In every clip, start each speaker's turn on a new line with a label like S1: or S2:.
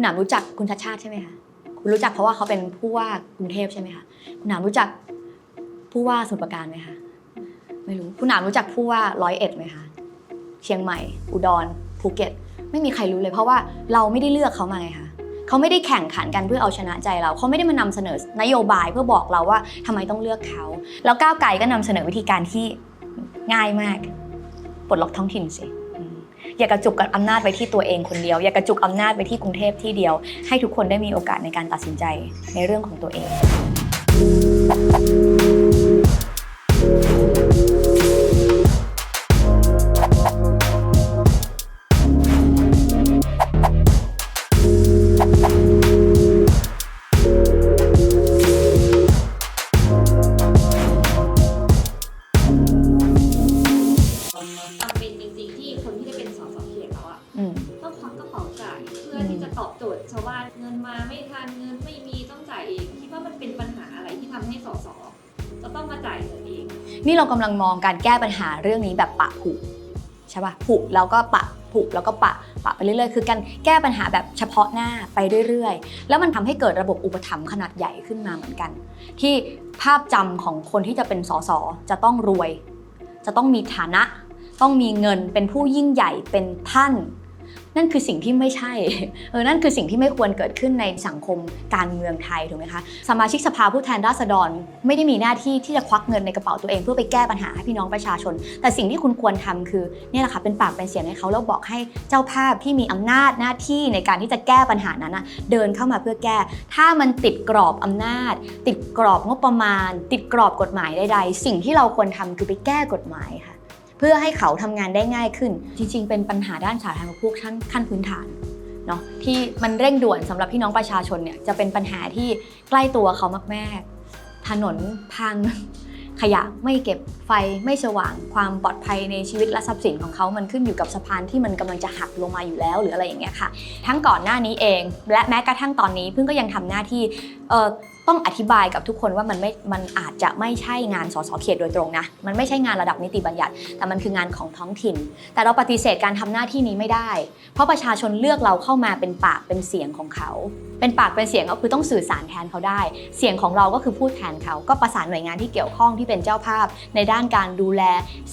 S1: คุณหนามรู้จักคุณชัดชาติใช่ไหมคะคุณรู้จักเพราะว่าเขาเป็นผู้ว่ากรุงเทพใช่ไหมคะคุณหนามรู้จักผู้ว่าสมุทรปราการไหมคะไม่รู้คุณหนามรู้จักผู้ว่าร้อยเอ็ดไหมคะเชียงใหม่ อุดรภูเก็ต ไม่มีใครรู้เลยเพราะว่าเราไม่ได้เลือกเขามาไงคะเขาไม่ได้แข่งขันกันเพื่อเอาชนะใจเรา เขาไม่ได้มานำเสนอนโยบายเพื่อบอกเราว่าทำไมต้องเลือกเขา แล้วก้าวไกลก็นำเสนอวิธีการที่ง่ายมาก ปลดล็อกท้องถิ่นสิ อย่ากระจุกกับอำนาจไว้ที่ตัวเองคนเดียว อย่ากระจุกอำนาจไว้ที่กรุงเทพที่เดียว ให้ทุกคนได้มีโอกาสในการตัดสินใจในเรื่องของตัวเอง
S2: ทำให้สสจะต้องมาจ่ายเงินเอง
S1: นี่เรากำลังมองการแก้ปัญหาเรื่องนี้แบบปะผุใช่ป่ะผุแล้วก็ปะผุแล้วก็ปะปะไปเรื่อยๆ คือการแก้ปัญหาแบบเฉพาะหน้าไปเรื่อยๆ แล้วมันทำให้เกิดระบบอุปถัมภ์ขนาดใหญ่ขึ้นมาเหมือนกัน ที่ภาพจำของคนที่จะเป็นสสจะต้องรวย จะต้องมีฐานะ ต้องมีเงินเป็นผู้ยิ่งใหญ่เป็นท่าน นั่นคือสิ่งที่ไม่ใช่เออนั่นคือสิ่งที่ไม่ควรเกิดขึ้นในสังคมการเมืองไทยถูกไหมคะสมาชิกสภาผู้แทนราษฎรไม่ได้มีหน้าที่ที่จะควักเงินในกระเป๋าตัวเองเพื่อไปแก้ปัญหาให้พี่น้องประชาชน แต่สิ่งที่คุณควรทำคือเนี่ยแหละค่ะเป็นปากเป็นเสียงให้เขาแล้วบอกให้เจ้าภาพที่มีอำนาจหน้าที่ในการที่จะแก้ปัญหานั้นนะเดินเข้ามาเพื่อแก้ ถ้ามันติดกรอบอำนาจ ติดกรอบงบประมาณ ติดกรอบกฎหมายใดๆ สิ่งที่เราควรทำคือไปแก้กฎหมายค่ะ เพื่อให้เขาทำงานได้ง่ายขึ้น จริง ๆ เป็นปัญหาด้านสาธารณูปโภคขั้นขั้นพื้นฐานเนาะที่มันเร่งด่วนสำหรับพี่น้องประชาชนเนี่ยจะเป็นปัญหาที่ใกล้ตัวเขามากๆ ถนนพังขยะไม่เก็บไฟไม่สว่างความปลอดภัยในชีวิตและทรัพย์สินของเขา มันขึ้นอยู่กับสะพานที่มันกำลังจะหักลงมาอยู่แล้ว หรืออะไรอย่างเงี้ยค่ะ ทั้งก่อนหน้านี้เอง และแม้กระทั่งตอนนี้ เพิ่งก็ยังทำหน้าที่เออ ต้องอธิบายกับทุกคนว่ามันไม่ มันอาจจะไม่ใช่งานสสเขตโดยตรงนะ มันไม่ใช่งานระดับนิติบัญญัติ แต่มันคืองานของท้องถิ่น แต่เราปฏิเสธการทำหน้าที่นี้ไม่ได้ เพราะประชาชนเลือกเราเข้ามาเป็นปากเป็นเสียงของเขา เป็นปากเป็นเสียงก็คือต้องสื่อสารแทนเขาได้ เสียงของเราก็คือพูดแทนเขา ก็ประสานหน่วยงานที่เกี่ยวข้องที่เป็นเจ้าภาพ ในด้านการดูแล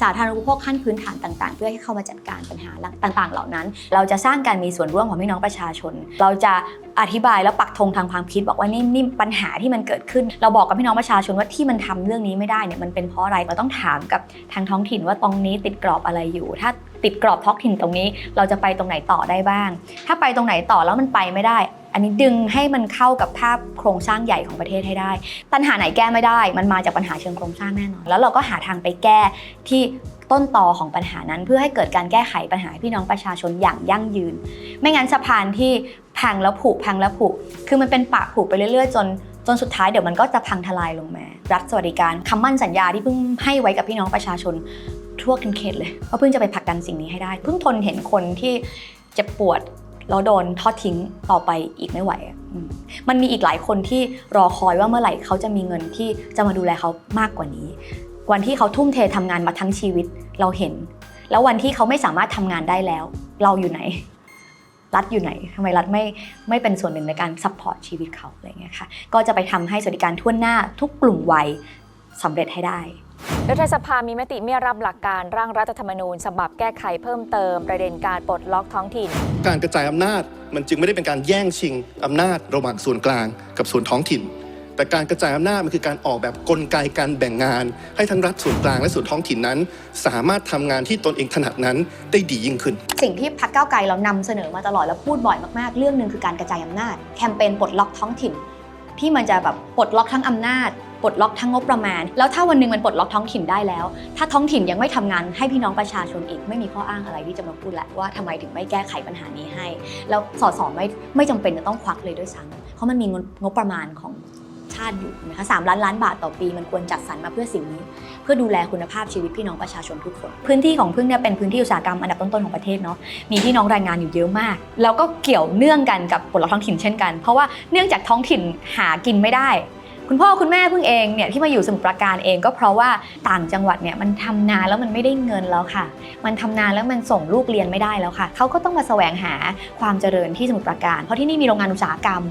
S1: สาธารณูปโภคขั้นพื้นฐานต่าง ๆ เพื่อให้เข้ามาจัดการปัญหาต่าง ๆ เหล่านั้น เราจะสร้างการมีส่วนร่วมของพี่น้องประชาชน เราจะอธิบายแล้วปักธงทางความคิดบอกว่านี่นี่ปัญหาที่มันเกิดขึ้น เราบอกกับพี่น้องประชาชนว่าที่มันทำเรื่องนี้ไม่ได้เนี่ยมันเป็นเพราะอะไรเราต้องถามกับทางท้องถิ่นว่าตรงนี้ติดกรอบอะไรอยู่ ถ้าติดกรอบท้องถิ่นตรงนี้ เราจะไปตรงไหนต่อได้บ้าง ถ้าไปตรงไหนต่อแล้วมันไปไม่ได้ อันนี้ดึงให้มันเข้ากับภาพโครงสร้างใหญ่ของประเทศให้ได้ ปัญหาไหนแก้ไม่ได้ มันมาจากปัญหาเชิงโครงสร้างแน่นอน แล้วเราก็หาทางไปแก้ที่ต้นตอของปัญหานั้นเพื่อให้เกิดการแก้ไขปัญหาพี่น้องประชาชนอย่างยั่งยืน ไม่งั้นสะพานที่พังแล้วผุพังแล้วผุคือมันเป็นปากผุไปเรื่อยๆ จน จนสุดท้ายเดี๋ยวมันก็จะพังทลายลงมา รัฐสวัสดิการคำมั่นสัญญาที่เพิ่งให้ไว้กับพี่น้องประชาชนทั่วกันเขตเลยว่าเพิ่งจะไปผลักดันสิ่งนี้ให้ได้ เพิ่งทนเห็นคนที่เจ็บปวดแล้วโดนทอดทิ้งต่อไปอีกไม่ไหวมมันมีอีกหลายคนที่รอคอยว่าเมื่อไหร่เขาจะมีเงินที่จะมาดูแลเขามากกว่านี้ วันที่เขาทุ่มเททำงานมาทั้งชีวิตเราเห็น แล้ววันที่เขาไม่สามารถทำงานได้แล้ว เราอยู่ไหน รัฐอยู่ไหนทำไมรัฐไม่ไม่เป็นส่วนหนึ่งในการซัพพอร์ตชีวิตเขาอะไรเงี้ยค่ะก็จะไปทำให้สวัสดิการทั่วหน้าทุกกลุ่มวัยสำเร็จให้ได้
S3: รัฐสภามีมติไม่รับหลักการร่างรัฐธรรมนูญฉบับแก้ไขเพิ่มเติมประเด็นการปลดล็อกท้องถิ่น
S4: การกระจายอำนาจมันจึงไม่ได้เป็นการแย่งชิงอำนาจระหว่างส่วนกลางกับส่วนท้องถิ่น แต่การกระจายอำนาจมันคือการออกแบบกลไกการแบ่งงาน ให้ทั้งรัฐส่วนกลางและส่วนท้องถิ่นนั้น สามารถทำงานที่ตนเองถนัดนั้นได้ดียิ่งขึ้น
S1: สิ่งที่พรรคก้าไกลเรานำเสนอมาตลอดแล้วพูดบ่อยมากๆ เรื่องหนึ่งคือการกระจายอำนาจ แคมเปญปลดล็อกท้องถิ่น ที่มันจะแบบปลดล็อกทั้งอำนาจปลดล็อกทั้งงบประมาณ แล้วถ้าวันหนึ่งมันปลดล็อกท้องถิ่นได้แล้ว ถ้าท้องถิ่นยังไม่ทำงานให้พี่น้องประชาชนอีก ไม่มีข้ออ้างอะไรที่จะมาพูดแหละว่าทำไมถึงไม่แก้ไขปัญหานี้ให้ แล้วสอสไม่ไม่จำเป็นจะต้องควักเลยด้วยซ้ำเพราะมันมีงบประมาณของ ชาติอยู่นะคะสามล้านล้านบาทต่อปีมันควรจัดสรรมาเพื่อสิ่งนี้ เพื่อดูแลคุณภาพชีวิตพี่น้องประชาชนทุกคน พื้นที่ของพึ่งเนี่ยเป็นพื้นที่อุตสาหกรรมอันดับต้นๆของประเทศเนาะมีพี่น้องแรงงานอยู่เยอะมาก แล้วก็เกี่ยวเนื่องกันกับผลลัพธ์ท้องถิ่นเช่นกัน เพราะว่าเนื่องจากท้องถิ่นหากินไม่ได้ คุณพ่อคุณแม่เพิ่งเองเนี่ยที่มาอยู่สมุทรปราการเองก็เพราะว่าต่างจังหวัดเนี่ยมันทำนานแล้วมันไม่ได้เงินแล้วค่ะ มันทำนานแล้วมันส่งลูกเรียนไม่ได้แล้วค่ะเขาก็ต้องมาแสวงหาความเจริญที่สมุทรปราการเพราะที่นี่มีโรงงานอุตสาหกรรม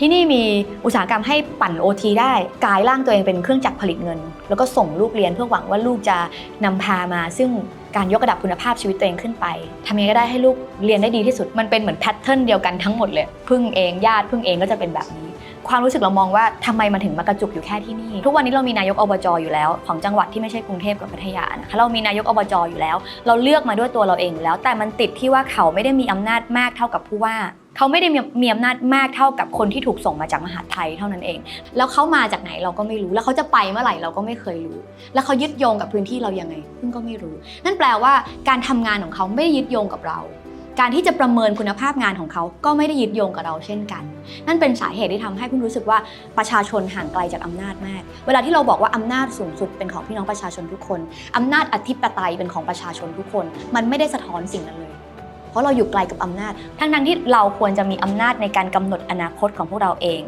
S1: ที่นี่มีอุตสาหกรรมให้ปั่นโอทีได้กลายร่างตัวเองเป็นเครื่องจักรผลิตเงิน แล้วก็ส่งลูกเรียนเพื่อหวังว่าลูกจะนำพามา ซึ่งการยกระดับคุณภาพชีวิตตัวเองขึ้นไปทำยังไงก็ได้ให้ลูกเรียนได้ดีที่สุด มันเป็นเหมือนแพทเทิร์นเดียวกันทั้งหมดเลย พึ่งเองญาติพึ่งเองก็จะเป็นแบบนี้ ความรู้สึกเรามองว่าทำไมมันถึงมากระจุกอยู่แค่ที่นี่ ทุกวันนี้เรามีนายกอบจอยู่แล้ว ของจังหวัดที่ไม่ใช่กรุงเทพกับพัทยานะคะเรามีนายกอบจอยู่แล้ว เราเลือกมาด้วยตัวเราเองแล้ว แต่มันติดที่ว่าเขาไม่ได้มีอำนาจมากเท่ากับผู้ว่าเขาไม่ได้มีอำนาจมากเท่ากับคนที่ถูกส่งมาจากมหาไทยเท่านั้นเอง แล้วเขามาจากไหนเราก็ไม่รู้ แล้วเขาจะไปเมื่อไหร่เราก็ไม่เคยรู้ แล้วเขายึดโยงกับพื้นที่เรายังไงเพิ่งก็ไม่รู้ นั่นแปลว่าการทำงานของเขาไม่ได้ยึดโยงกับเรา การที่จะประเมินคุณภาพงานของเขาก็ไม่ได้ยึดโยงกับเราเช่นกัน นั่นเป็นสาเหตุที่ทำให้เพิ่งรู้สึกว่าประชาชนห่างไกลจากอำนาจมาก เวลาที่เราบอกว่าอำนาจสูงสุดเป็นของพี่น้องประชาชนทุกคนอำนาจอธิปไตยเป็นของประชาชนทุกคน มันไม่ได้สะท้อนสิ่งนั้นเลยเพราะเราอยู่ไกลกับอำนาจ ทั้งๆที่เราควรจะมีอำนาจในการกำหนดอนาคตของพวกเราเอง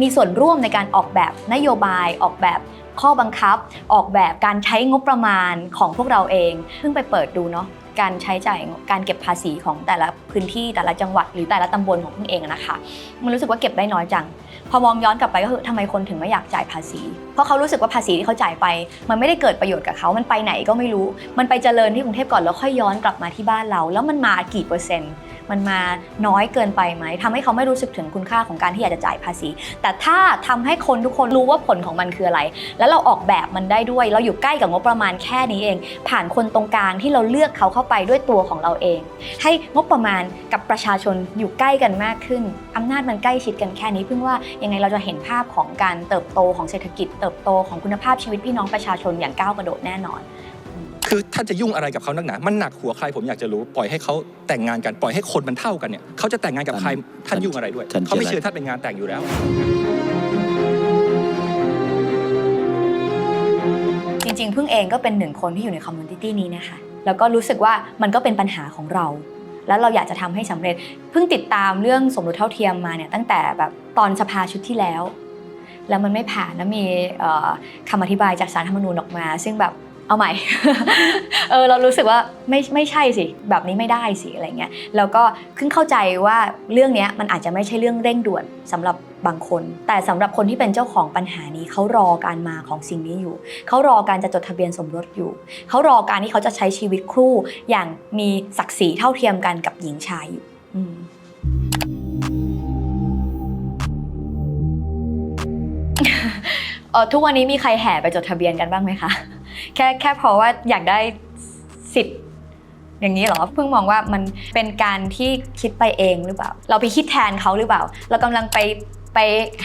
S1: มีส่วนร่วมในการออกแบบนโยบาย ออกแบบข้อบังคับ ออกแบบการใช้งบประมาณของพวกเราเอง เพิ่งไปเปิดดูเนาะ การใช้จ่ายการเก็บภาษีของแต่ละพื้นที่แต่ละจังหวัดหรือแต่ละตำบลของเพิ่งเองนะคะ มันรู้สึกว่าเก็บได้น้อยจัง พอมองย้อนกลับไปก็คือทำไมคนถึงไม่อยากจ่ายภาษี เพราะเขารู้สึกว่าภาษีที่เขาจ่ายไป มันไม่ได้เกิดประโยชน์กับเขามันไปไหนก็ไม่รู้ มันไปเจริญที่กรุงเทพก่อนแล้วค่อยย้อนกลับมาที่บ้านเรา แล้วมันมากี่เปอร์เซ็นต์ มันมาน้อยเกินไปไหมทำให้เขาไม่รู้สึกถึงคุณค่าของการที่อยากจะจ่ายภาษี แต่ถ้าทำให้คนทุกคนรู้ว่าผลของมันคืออะไร แล้วเราออกแบบมันได้ด้วย เราอยู่ใกล้กับงบประมาณแค่นี้เอง ผ่านคนตรงกลางที่เราเลือกเขาเข้าไปด้วยตัวของเราเอง ให้งบประมาณกับประชาชนอยู่ใกล้กันมากขึ้นอำนาจมันใกล้ชิดกันแค่นี้เพิ่งว่ายังไงเราจะเห็นภาพของการเติบโตของเศรษฐกิจเติบโตของคุณภาพชีวิตพี่น้องประชาชนอย่างก้าวกระโดดแน่นอน
S5: คือท่านจะยุ่งอะไรกับเขานักหนา มันหนักหัวใครผมอยากจะรู้ ปล่อยให้เขาแต่งงานกัน ปล่อยให้คนมันเท่ากันเนี่ย เขาจะแต่งงานกับใคร ท่านยุ่งอะไรด้วย
S6: ท่าน
S5: เขาไม่
S6: เชื่อ
S5: เชื่อท่านเป็นงานแต่งอยู่แล้ว
S1: จริงๆ พึ่งเองก็เป็นหนึ่งคนที่อยู่ในคอมมูนิตี้นี้นะคะ แล้วก็รู้สึกว่ามันก็เป็นปัญหาของเรา แล้วเราอยากจะทำให้สำเร็จ เพิ่งติดตามเรื่องสมรสเท่าเทียมมาเนี่ยตั้งแต่แบบตอนสภาชุดที่แล้ว แล้วมันไม่ผ่านแล้วมีเอ่อคำอธิบายจากสารธรรมนูญออกมา ซึ่งแบบเอาใหม่ เออเรารู้สึกว่าไม่ไม่ใช่สิ แบบนี้ไม่ได้สิอะไรเงี้ย แล้วก็เพิ่งเข้าใจว่าเรื่องนี้มันอาจจะไม่ใช่เรื่องเร่งด่วนสำหรับบางคน แต่สำหรับคนที่เป็นเจ้าของปัญหานี้เขารอการมาของสิ่งนี้อยู่ เขารอการจะจดทะเบียนสมรสอยู่ เขารอการที่เขาจะใช้ชีวิตคู่อย่างมีศักดิ์ศรีเท่าเทียมกันกับหญิงชายอยู่ อืมเออทุกวันนี้มีใครแห่ไปจดทะเบียนกันบ้างไหมคะ แค่แค่เพราะว่าอยากได้สิทธิ์อย่างนี้เหรอเพิ่งมองว่ามันเป็นการที่คิดไปเองหรือเปล่า เราไปคิดแทนเขาหรือเปล่า เรากำลังไปไป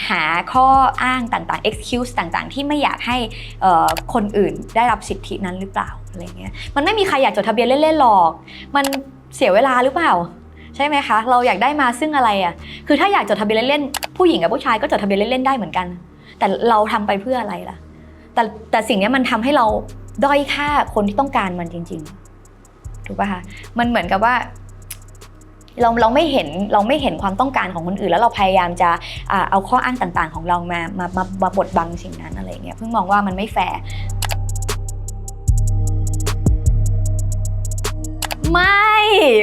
S1: หาข้ออ้างต่างๆ excuse ต่างๆ ที่ไม่อยากให้คนอื่นได้รับสิทธินั้นหรือเปล่าอะไรเงี้ยมันไม่มีใครอยากจดทะเบียนเล่นๆหรอก มันเสียเวลาหรือเปล่า ใช่ไหมคะ เราอยากได้มาซึ่งอะไรอะคือถ้าอยากจดทะเบียนเล่นๆผู้หญิงกับผู้ชายก็จดทะเบียนเล่นๆได้เหมือนกัน แต่เราทำไปเพื่ออะไรล่ะ แต่แต่สิ่งนี้มันทำให้เราด้อยค่าคนที่ต้องการมันจริง ๆ ถูกป่ะคะมันเหมือนกับว่า เราเราไม่เห็นเราไม่เห็นความต้องการของคนอื่น แล้วเราพยายามจะเอาข้ออ้างต่าง ๆ ของเรามามามามาบดบังสิ่งนั้นอะไรเงี้ยเพิ่งมองว่ามันไม่แฟร์ไม่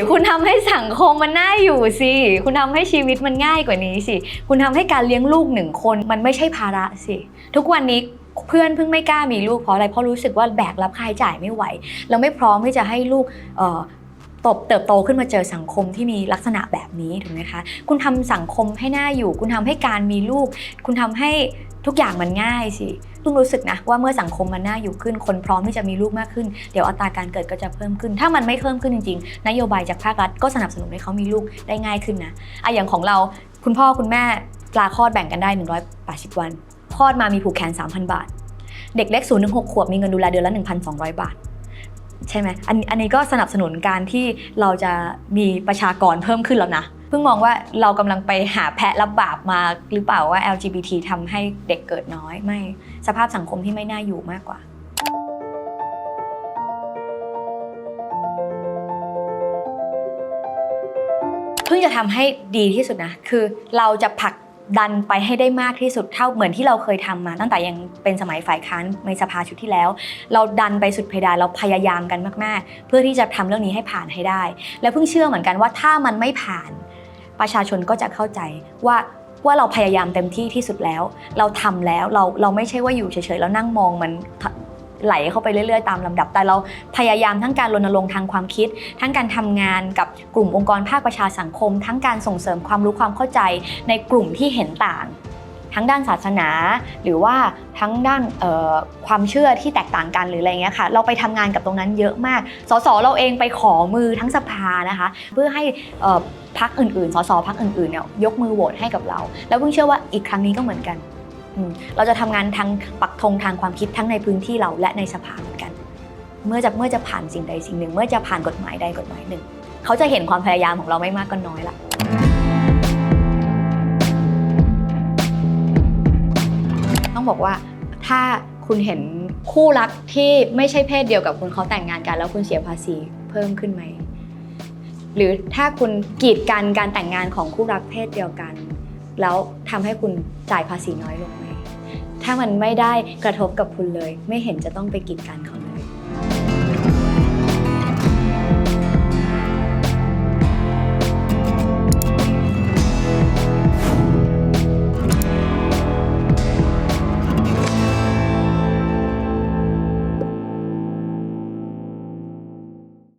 S1: คุณทำให้สังคมมันน่าอยู่สิ คุณทำให้ชีวิตมันง่ายกว่านี้สิ คุณทำให้การเลี้ยงลูกหนึ่งคนมันไม่ใช่ภาระสิ ทุกวันนี้เพื่อนเพิ่งไม่กล้ามีลูกเพราะอะไร เพราะรู้สึกว่าแบกรับค่าใช้จ่ายไม่ไหวแล้วไม่พร้อมที่จะให้ลูกเตบเติบโตขึ้นมาเจอสังคมที่มีลักษณะแบบนี้ถูกไหมคะ คุณทำสังคมให้น่าอยู่ คุณทำให้การมีลูก คุณทำให้ ทุกอย่างมันง่ายสิเพิ่งรู้สึกนะว่าเมื่อสังคมมันน่าอยู่ขึ้น คนพร้อมที่จะมีลูกมากขึ้น เดี๋ยวอัตราการเกิดก็จะเพิ่มขึ้น ถ้ามันไม่เพิ่มขึ้นจริงๆ นโยบายจากภาครัฐก็สนับสนุนให้เขามีลูกได้ง่ายขึ้นนะอะอย่างของเราคุณพ่อคุณแม่ปลาคลอดแบ่งกันได้ 180 วันคลอดมามีผูกแขน 3,000 บาท เด็กเล็ก0ูนย์ถึงหขวบมีเงินดูแลเดือนละ 1,200 บาทใช่ไหมอันอันนี้ก็สนับสนุนการที่เราจะมีประชากรเพิ่มขึ้นแล้วนะ เพิ่งมองว่าเรากำลังไปหาแพะรับบาปมาหรือเปล่าว่า LGBT ทำให้เด็กเกิดน้อยไม่สภาพสังคมที่ไม่น่าอยู่มากกว่าเพิ่งจะทำให้ดีที่สุดนะคือเราจะผลักดันไปให้ได้มากที่สุดเท่าเหมือนที่เราเคยทำมา ตั้งแต่ยังเป็นสมัยฝ่ายค้านในสภาชุดที่แล้ว เราดันไปสุดเพดานเราพยายามกันมาก ๆ เพื่อที่จะทำเรื่องนี้ให้ผ่านให้ได้ แล้วเพิ่งเชื่อเหมือนกันว่าถ้ามันไม่ผ่าน ประชาชนก็จะเข้าใจว่าว่าเราพยายามเต็มที่ที่สุดแล้ว เราทำแล้วเราเราไม่ใช่ว่าอยู่เฉยๆแล้วนั่งมองมันไหลเข้าไปเรื่อยๆตามลำดับ แต่เราพยายามทั้งการรณรงค์ทางความคิด ทั้งการทำงานกับกลุ่มองค์กรภาคประชาสังคม ทั้งการส่งเสริมความรู้ความเข้าใจในกลุ่มที่เห็นต่าง ทั้งด้านศาสนา หรือว่าทั้งด้านความเชื่อที่แตกต่างกันหรืออะไรเงี้ยค่ะ เราไปทำงานกับตรงนั้นเยอะมาก สสเราเองไปขอมือทั้งสภานะคะ เพื่อให้พักอื่นๆ สสพักอื่นๆเนี่ยยกมือโหวตให้กับเรา แล้วเพิ่งเชื่อว่าอีกครั้งนี้ก็เหมือนกัน เราจะทำงานทางปักธงทางความคิดทั้งในพื้นที่เราและในสภาเหมือนกัน เมื่อจะเมื่อจะผ่านสิ่งใดสิ่งหนึ่ง เมื่อจะผ่านกฎหมายใดกฎหมายหนึ่ง เขาจะเห็นความพยายามของเราไม่มากก็น้อยละ บอกว่า ถ้าคุณเห็นคู่รักที่ไม่ใช่เพศเดียวกับคุณเขาแต่งงานกัน แล้วคุณเสียภาษีเพิ่มขึ้นไหมหรือถ้าคุณกีดกันการแต่งงานของคู่รักเพศเดียวกัน แล้วทำให้คุณจ่ายภาษีน้อยลงไหมถ้ามันไม่ได้กระทบกับคุณเลย ไม่เห็นจะต้องไปกีดกันเขาเลย